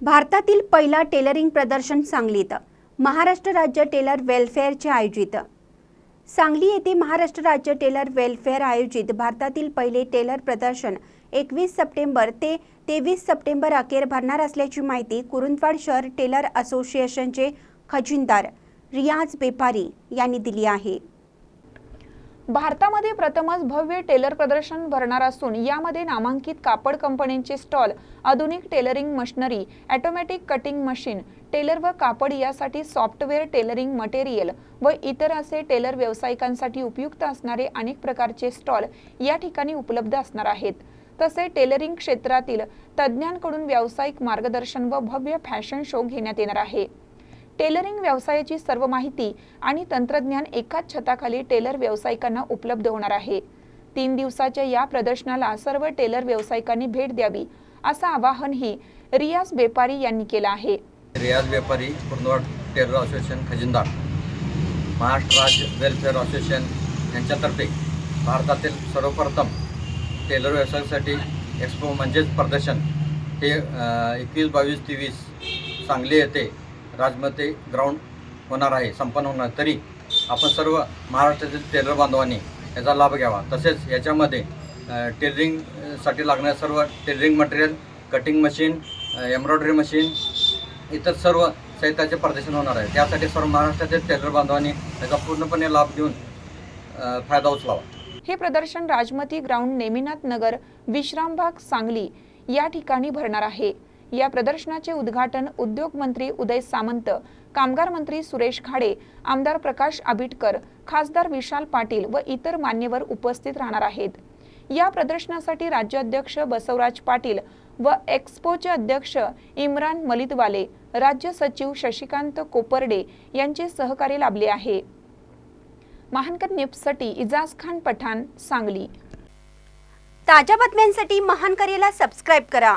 भारतातील पहिला टेलरिंग प्रदर्शन सांगलीत महाराष्ट्र राज्य टेलर वेलफेअरचे आयोजित. सांगली येथे महाराष्ट्र राज्य टेलर वेलफेअर आयोजित भारतातील पहिले टेलर प्रदर्शन एकवीस सप्टेंबर ते तेवीस सप्टेंबर अखेर भरणार असल्याची माहिती कुरुंदवाड शहर टेलर असोसिएशनचे खजिनदार रियाज बेपारी यांनी दिली आहे. भारतामध्ये प्रथमच भव्य टेलर प्रदर्शन भरणार असून यामध्ये नामांकित कापड कंपन्यांचे स्टॉल आधुनिक tailoring machinery automatic cutting machine tailor व कापड यासाठी सॉफ्टवेअर टेलरिंग मटेरियल व इतर असे टेलर व्यावसायिकांसाठी उपयुक्त असणारे अनेक प्रकारचे स्टॉल या ठिकाणी उपलब्ध असणार आहेत. तसे टेलरिंग क्षेत्रातील तज्ज्ञांकडून व्यावसायिक मार्गदर्शन व भव्य फॅशन शो घेण्यात येणार आहे. टेलरिंग व्यवसायाची सर्व माहिती आणि तंत्रज्ञान एकाच छताखाली टेलर व्यावसायिकांना उपलब्ध होणार आहे. तीन दिवसाच्या या प्रदर्शनाला सर्व टेलर व्यावसायिकांनी भेट द्यावी असं आवाहनही रियाज बेपारी यांनी केलं आहे. रियाज व्यापारी टेलर असोसिएशन खजिनदार. महाराष्ट्र राज्य वेलफेअर असोसिएशन यांच्यातर्फे भारतातील सर्वप्रथम टेलर व्यवसायासाठी एक्सपो म्हणजेच प्रदर्शन हे एकवीस बावीस तेवीस सांगली येथे राजमते ग्राउंड होणार आहे संपन्न होणार. तरी आपण सर्व महाराष्ट्रातील टेलर बांधवांनी याचा लाभ घ्यावा. तसेच याच्यामध्ये टेलरिंगसाठी लागणाऱ्या सर्व tailoring material cutting machine embroidery machine इतर सर्व साहित्याचे प्रदर्शन होणार आहे. त्यासाठी सर्व महाराष्ट्रातील टेलर बांधवांनी याचा पूर्णपणे लाभ घेऊन फायदा उचलावा. हे प्रदर्शन राजमती ग्राउंड नेमिनाथ नगर विश्रामबाग सांगली या ठिकाणी भरणार आहे. या प्रदर्शनाचे उद्घाटन उद्योग मंत्री उदय सामंत कामगार मंत्री सुरेश खाडे आमदार प्रकाश आबिटकर खासदार विशाल पाटील व इतर मान्यवर उपस्थित राहणार आहेत. या प्रदर्शनासाठी राज्याध्यक्ष बसवराज पाटील व एक्स्पोचे अध्यक्ष इम्रान मलितवाले राज्य सचिव शशिकांत कोपर्डे यांचे सहकार्य लाभले आहे. महानकर न्यूजसाठी इजाज खान पठाण सांगली. ताज्या बातम्यांसाठी महानकरेला सबस्क्राईब करा.